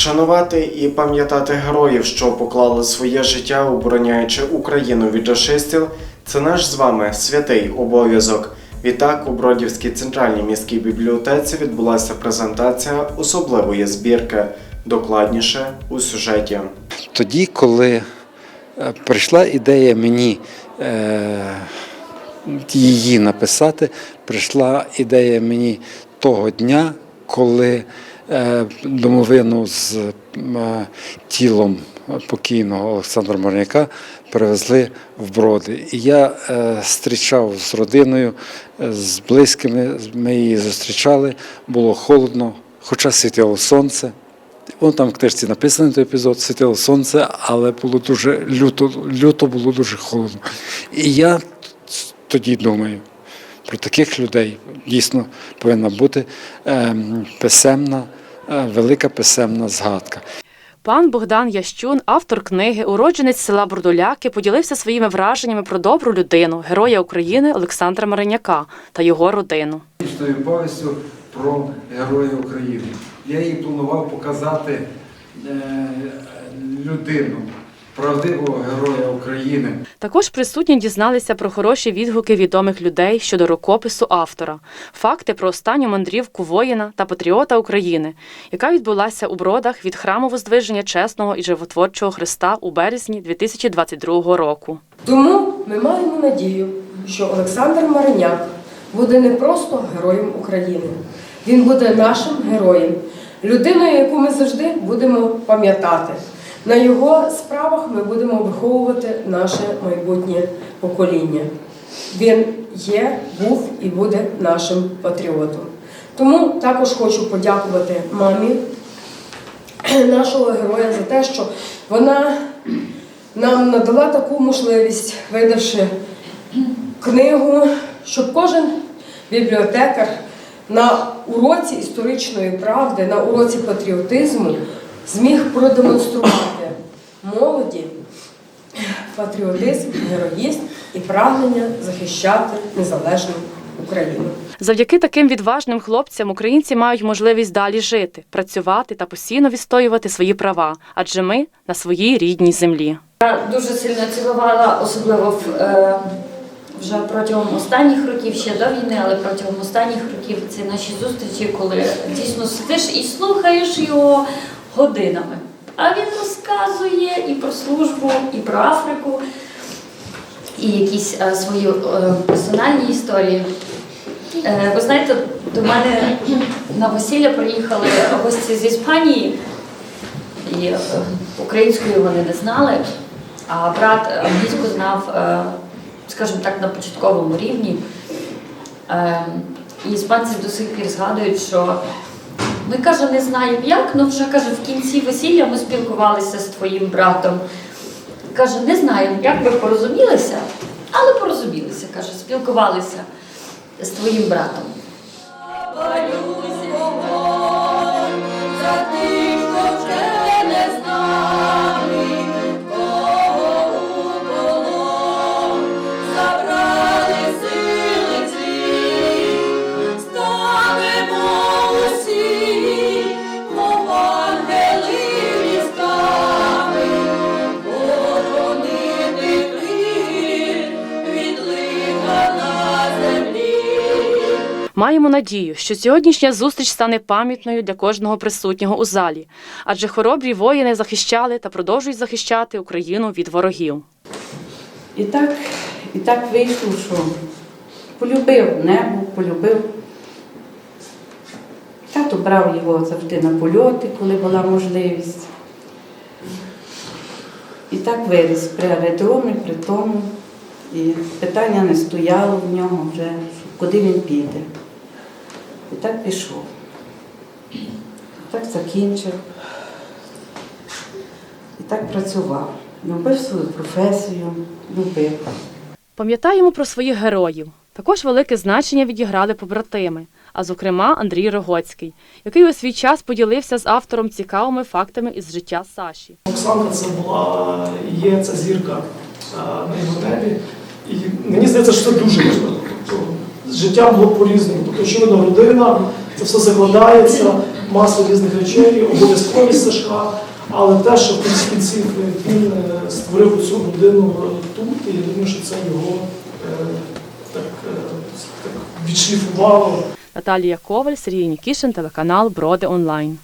Шанувати і пам'ятати героїв, що поклали своє життя, обороняючи Україну від рашистів, це наш з вами святий обов'язок. Відтак у Бродівській центральній міській бібліотеці відбулася презентація особливої збірки. Докладніше у сюжеті. Тоді, коли е, прийшла ідея мені е, її написати, прийшла ідея мені того дня, коли домовину з е, тілом покійного Олександра Марняка привезли в броди. І я е, зустрічав з родиною, е, з близькими, ми її зустрічали, було холодно, хоча світило сонце. Вон там в книжці написаний той епізод, світило сонце, але було дуже люто, люто було дуже холодно. І я тоді думаю, про таких людей дійсно повинна бути ем, писемна, е, велика писемна згадка. Пан Богдан Ящун, автор книги, уродженець села Бурдуляки, поділився своїми враженнями про добру людину, героя України Олександра Мариняка та його родину. Тою повістю про героя України. Я їй планував показати е, людину, правдивого героя України. Також присутні дізналися про хороші відгуки відомих людей щодо рукопису автора, факти про останню мандрівку воїна та патріота України, яка відбулася у бродах від храму Воздвиження чесного і животворчого Христа у березні 2022 року. Тому ми маємо надію, що Олександр Мариняк буде не просто героєм України, він буде нашим героєм, людиною, яку ми завжди будемо пам'ятати. На його справах ми будемо виховувати наше майбутнє покоління. Він є, був і буде нашим патріотом. Тому також хочу подякувати мамі нашого героя за те, що вона нам надала таку можливість, видавши книгу, щоб кожен бібліотекар на уроці історичної правди, на уроці патріотизму зміг продемонструвати молоді патріотизм, героїзм і прагнення захищати незалежну Україну. Завдяки таким відважним хлопцям українці мають можливість далі жити, працювати та постійно відстоювати свої права, адже ми на своїй рідній землі. Я дуже сильно цінувала, особливо в, е, вже протягом останніх років, ще до війни, але протягом останніх років це наші зустрічі, коли дійсно сидиш і слухаєш його годинами. А він розказує і про службу, і про Африку, і якісь е, свої е, персональні історії. Е, ви знаєте, до мене на весілля приїхали гості з Іспанії. І е, українською вони не знали, а брат англійську знав, е, скажімо так, на початковому рівні. Е, І іспанці до сих пір згадують, що ми каже, не знаємо як, але вже каже, в кінці весілля ми спілкувалися з твоїм братом. Каже, не знаємо, як ви порозумілися, але порозумілися, каже, спілкувалися з твоїм братом. Маємо надію, що сьогоднішня зустріч стане пам'ятною для кожного присутнього у залі, адже хоробрі воїни захищали та продовжують захищати Україну від ворогів. І так, і так вийшло, що полюбив небо, полюбив. Тато брав його завжди на польоти, коли була можливість. І так виріс при аеродромі, при тому. І питання не стояло в нього вже, куди він піде. І так пішов. Так закінчив. І так працював. Любив свою професію, любив. Пам'ятаємо про своїх героїв. Також велике значення відіграли побратими, а зокрема Андрій Рогоцький, який у свій час поділився з автором цікавими фактами із життя Саші. Оксана це була є ця зірка а, на його небі. І мені здається, що це дуже важливо. Життя було по-різному. Тобто, очевидно, родина, це все закладається, маса різних речей, обов'язковість Сашка, але те, що в кінці кінців він е, створив цю родину тут, і я думаю, що це його е, так, е, так відшліфувало. Наталія Коваль, Сергій Нікішин, телеканал Броди Онлайн.